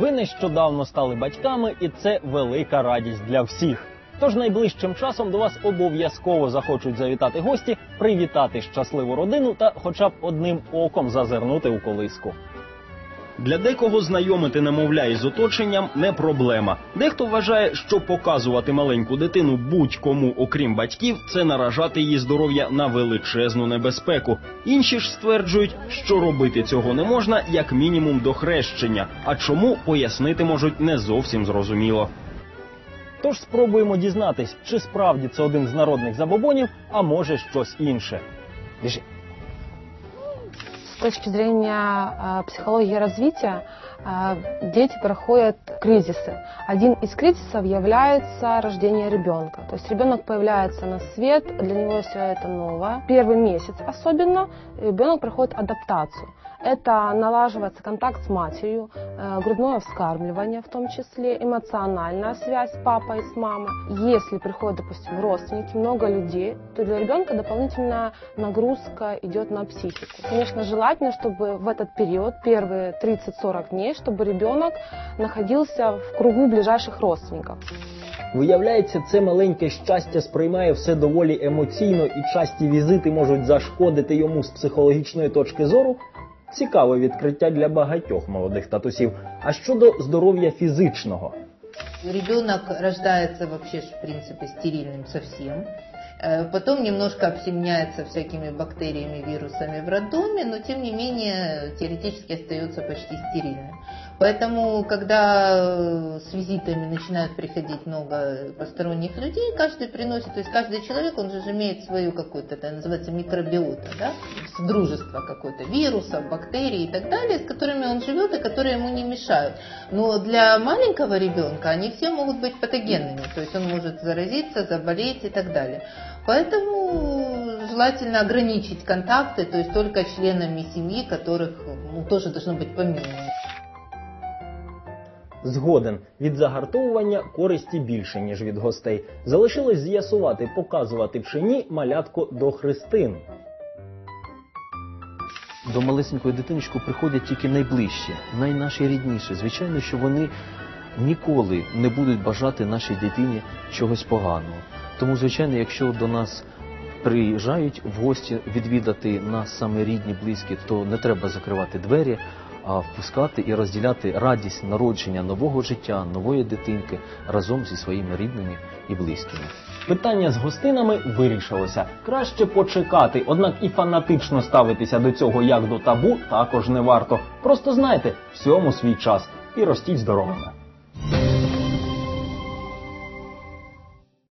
Ви нещодавно стали батьками, і це велика радість для всіх. Тож найближчим часом до вас обов'язково захочуть завітати гості, привітати щасливу родину та хоча б одним оком зазирнути у колиску. Для декого знайомити немовля із оточенням не проблема. Дехто вважає, що показувати маленьку дитину будь-кому, окрім батьків, це наражати її здоров'я на величезну небезпеку. Інші ж стверджують, що робити цього не можна, як мінімум до хрещення. А чому пояснити можуть не зовсім зрозуміло. Тож спробуємо дізнатись, чи справді це один з народних забобонів, а може щось інше. Біжи. Точки зрения э, психологии развития э, дети проходят кризисы. Один из кризисов является рождение ребенка. То есть ребенок появляется на свет, для него все это новое. Первый месяц особенно ребенок проходит адаптацию. Это налаживается контакт с матерью, э, грудное вскармливание в том числе, эмоциональная связь с папой и с мамой. Если приходят, допустим, родственники, много людей, то для ребенка дополнительная нагрузка идет на психику. Конечно, желательно, чтобы в этот период, первые 30-40 дней, чтобы ребенок находился в кругу ближайших родственников. Виявляється, це маленьке щастя сприймає все доволі емоційно, і часті візити можуть зашкодити йому з психологічної точки зору. Цікаве відкриття для багатьох молодих татусів. А щодо здоров'я фізичного, Ребенок рождается вообще, в принципе, стерильным совсем. Э, Потом немножко обсемняется всякими бактериями, вирусами в роддоме, но тем не менее теоретически остается почти стерильным. Поэтому, когда э, с визитами начинают приходить много посторонних людей, каждый приносит, то есть каждый человек, он же имеет свою какую-то, это называется микробиота, да, дружество какое-то, вирусов, бактерий и так далее, с которыми он живет и которые ему не мешают. Но для маленького ребенка они все могут быть патогенными, то есть он может заразиться, заболеть и так далее. Поэтому желательно ограничить контакты, то есть только членами семьи, которых ну, тоже должно быть по минимуму. згоден від загартовування користі більше ніж від гостей. Залишилось з'ясувати, показувати чи ні малятко до хрестин. До малесенької дитиночку приходять тільки найближчі, найнаші рідніші. Звичайно, що вони ніколи не будуть бажати нашій дитині чогось поганого. Тому, звичайно, якщо до нас приїжджають в гості відвідати нас саме рідні, близькі, то не треба закривати двері, а впускати і розділяти радість народження нового життя, нової дитинки разом зі своїми рідними і близькими. Питання з гостинами вирішилося. Краще почекати, однак і фанатично ставитися до цього як до табу також не варто. Просто знайте всьому свій час і ростіть здоровими.